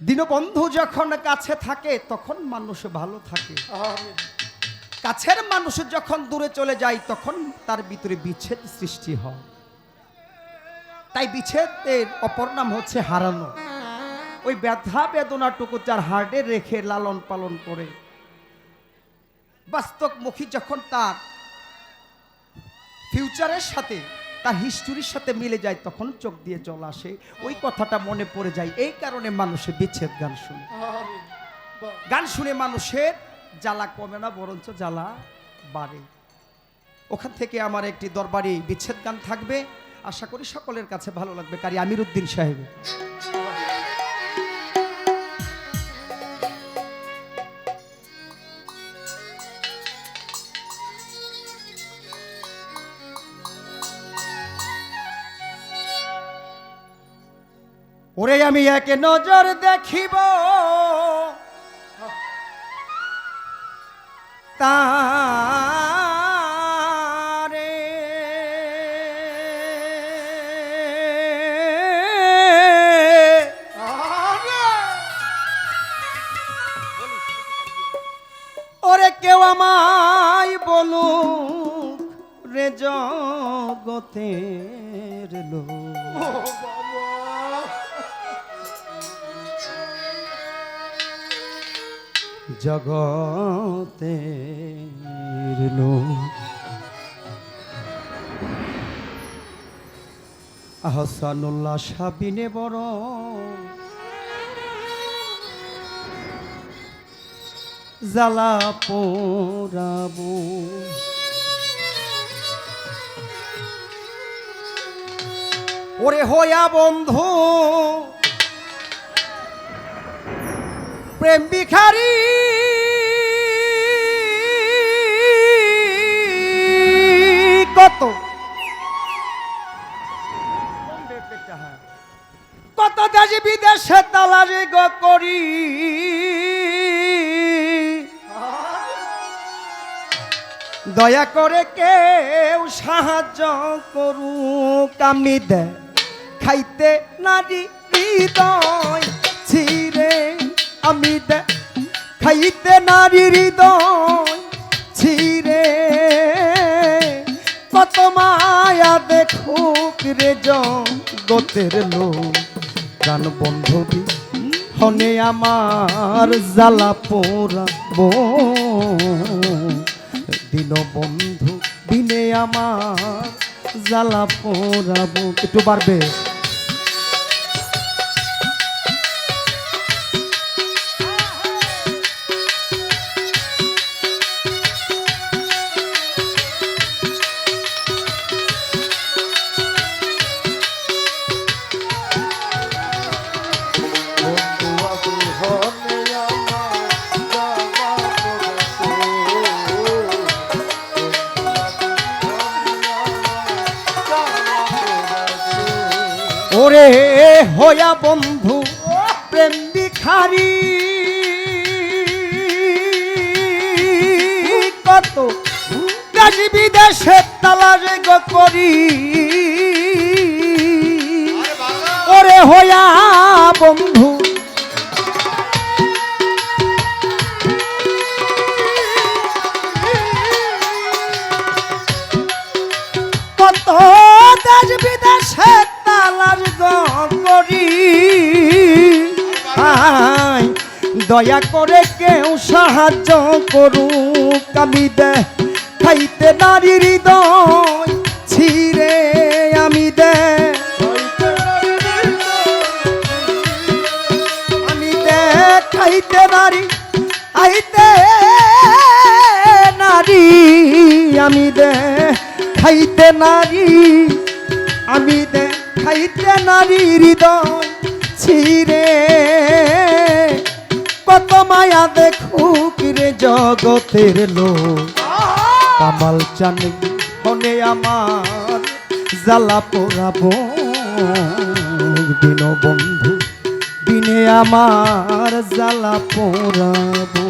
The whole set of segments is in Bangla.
দীনবন্ধু যখন কাছে থাকে তখন মানুষ ভালো থাকে। কাছের মানুষ যখন দূরে চলে যায় তখন তার ভিতরে বিচ্ছেদ সৃষ্টি হয়। তাই বিচ্ছেদের অপর নাম হচ্ছে হারানো। ওই ব্যথা বেদনাটুকু যার হার্ডে রেখে লালন পালন করে। বাস্তবমুখী যখন তার ফিউচারের সাথে তার হিস্টোরির সাথে মিলে যায় তখন চোখ দিয়ে জল আসে। ওই কথাটা মনে পড়ে যায়। এই কারণে মানুষের বিচ্ছেদ গান শুনে। গান শুনে মানুষের জ্বালা কমে না বরঞ্চ জ্বালা বাড়ে। ওখান থেকে আমার একটি দরবারি বিচ্ছেদ গান থাকবে। আশা করি সকলের কাছে ভালো লাগবে। কারি আমির উদ্দিন সাহেব ওরে আমি এক নজর দেখিব। তারে ওরে কেউ আমায় বলুক রে জগতের লোক। জগতের লোক। আহসানুল্লাহ সাবিনে বড়। জ্বালা পোড়াবো। ওরে হইয়া বন্ধু। প্রেম ভিখারি। কত? কত দেশ বিদেশে তালারি গ করি। দয়া করে কেউ সাহায্য করুক, আমি খাইতে নারী হৃদয়। খাইতে নারী হৃদয় ছিরে কত মায়া দেখুক রে জগতের লোক। গান বন্ধবী হনে আমার জ্বালা পোড়াবো দিন বন্ধু, দিনে আমার জ্বালা পোড়াবো একটু পারবে হয়া বন্ধু প্রেম বিখারি কত দেশ বিদেশে তালারে গো করি। ওরে হয়া বন্ধু দয়া করে কেউ সাহায্য করুক। আমি দে খাইতে নারী হৃদয় ছিরে আমি দে আমি দে খাইতে নারী, আইতে নারী। আমি দে খাইতে নারী, আমি দে খাইতে নারী হৃদয় ছিরে কত মায়া দেখুক রে জগতের লোক। কামাল চানি হনে আমার জ্বালা পোড়াবো। দিন বন্ধু দিনে আমার জ্বালা পোড়াবো।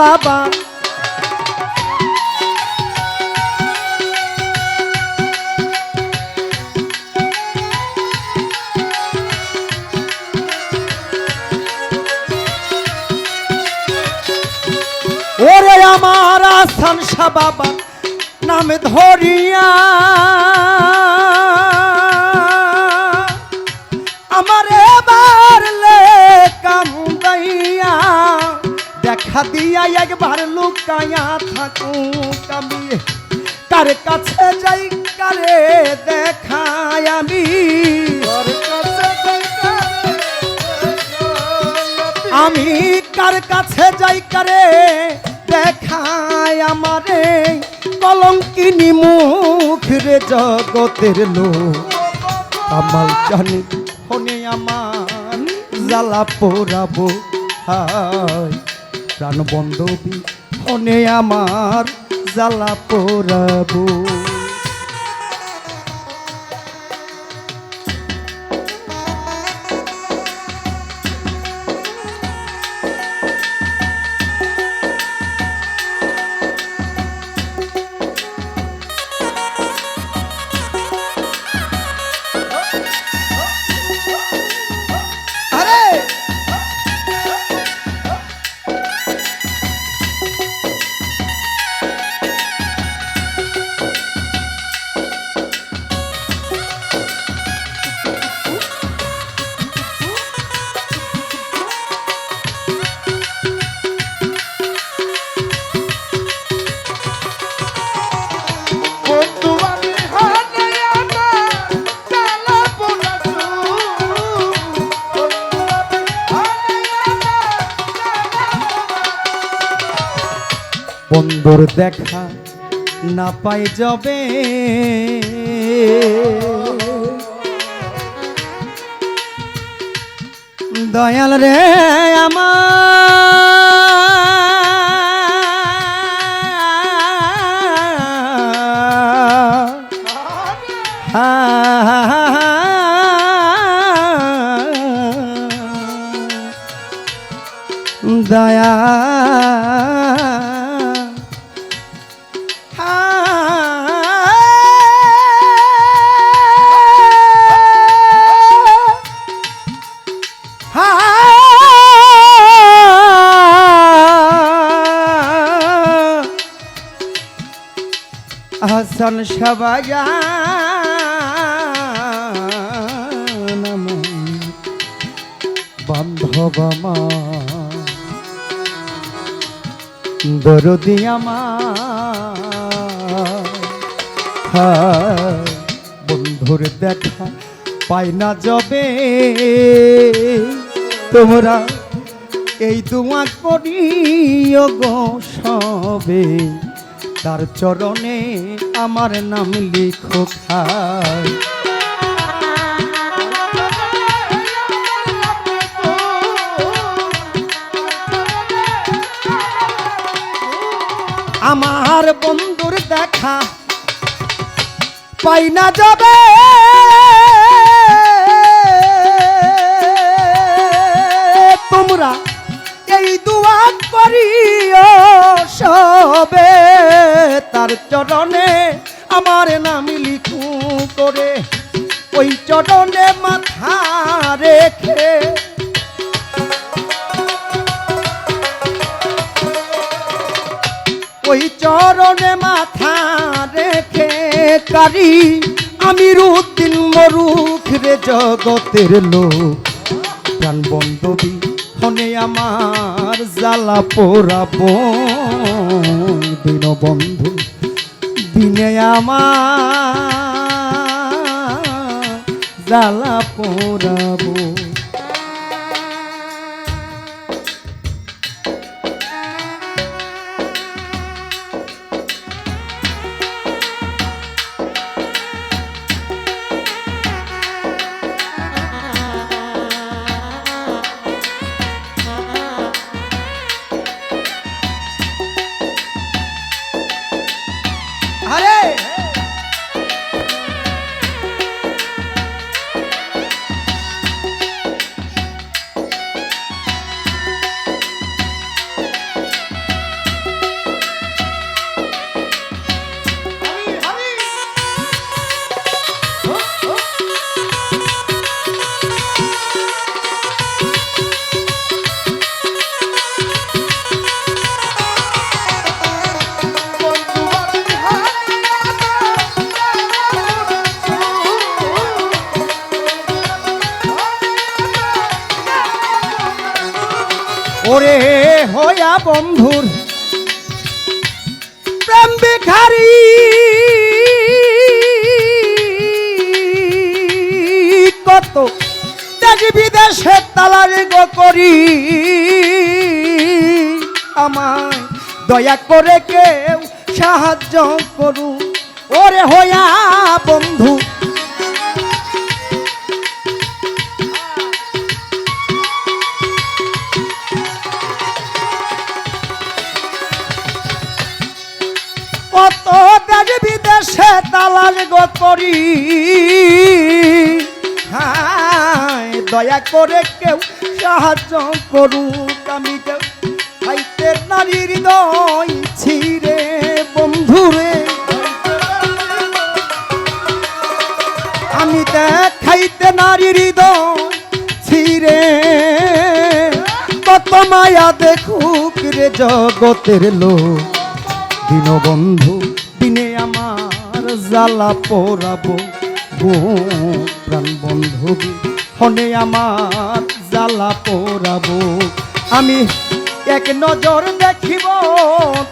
বাবা। ওরে আমার আসান বাবা নামে ধরিয়া দেখা দিয়া একবার লুকাইয়া থাকুক আমি। কার কাছে যাই কারে দেখাই আমি। আমি কার কাছে যাই কারে দেখায় আমারে। কলঙ্কিনী মুখ রে জগতের লোক। আমার জানি ফোনে আমার জ্বালা পোড়াবো হায়। প্রাণ বন্ধবী ফোনে আমার জ্বালা পোড়াবো। বন্ধুর দেখা না পাই যাবে। দয়াল রে আমার। হাসান সাবাজান বান্ধব দরদি বন্ধুর দেখা পাই না যাবে। তোমরা এই করিও গো সবে। তার চরণে আমার নাম লিখো খায় আমার বন্ধুর দেখা পাই না যাবে। তোমরা এই দুয়া করিও সবে। তার চরণে আমার নাম লিখু করে। ওই চরণে মাথা রেখে। ওই চরণে মাথা রেখে কারি আমি রুদ্দিন মরুখ রে জগতের লোক। প্রাণ বন্ধবী হনে আমার জ্বালা পোড়াব দিন বন্ধু দিনে আমার জ্বালা পোড়াবো বন্ধুর প্রেম ভিখারি। কত দেশ বিদেশে তালারে গো করি। আমায় দয়া করে কেউ সাহায্য করু ওরে হইয়া বন্ধু কত দেশ বিদেশে তালাশ গো করি হায়, দয়া করে কেউ সাহায্য করুক আমি কেউ। খাইতে নারীর হৃদয় ছিঁড়ে বন্ধুরে। আমি দেখাইতে নারীর হৃদয় ছিঁড়ে। কত মায়া দেখুক রে জগতের লোক। দীনবন্ধু দিনে আমার জ্বালা পোড়াবো। প্রাণ বন্ধু হনে আমার জ্বালা পোড়াবো। আমি এক নজর দেখিব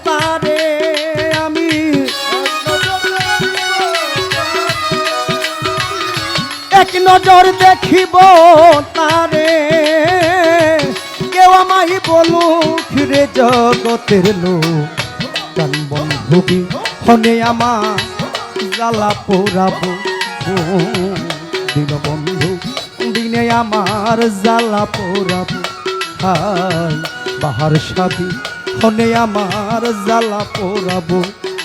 তারে, আমি এক নজর দেখিব তারে। কেউ আমায় বলুক রে জগতের লোক প্রাণ হনে আমার জ্বালা পোড়াবো। দিন বন্ধু, দিনে আমার জ্বালা পোড়াবো। হাই, বাহার সাবি হনে আমার জ্বালা পোড়াবো।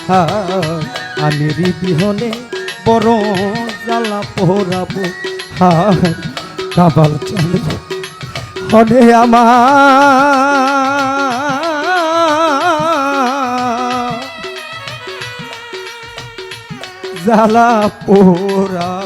হাই, আমি বিহনে বড় জ্বালা পোড়াবো। হাই, কাবাল চালব হনে আমার জ্বালা পোড়াবো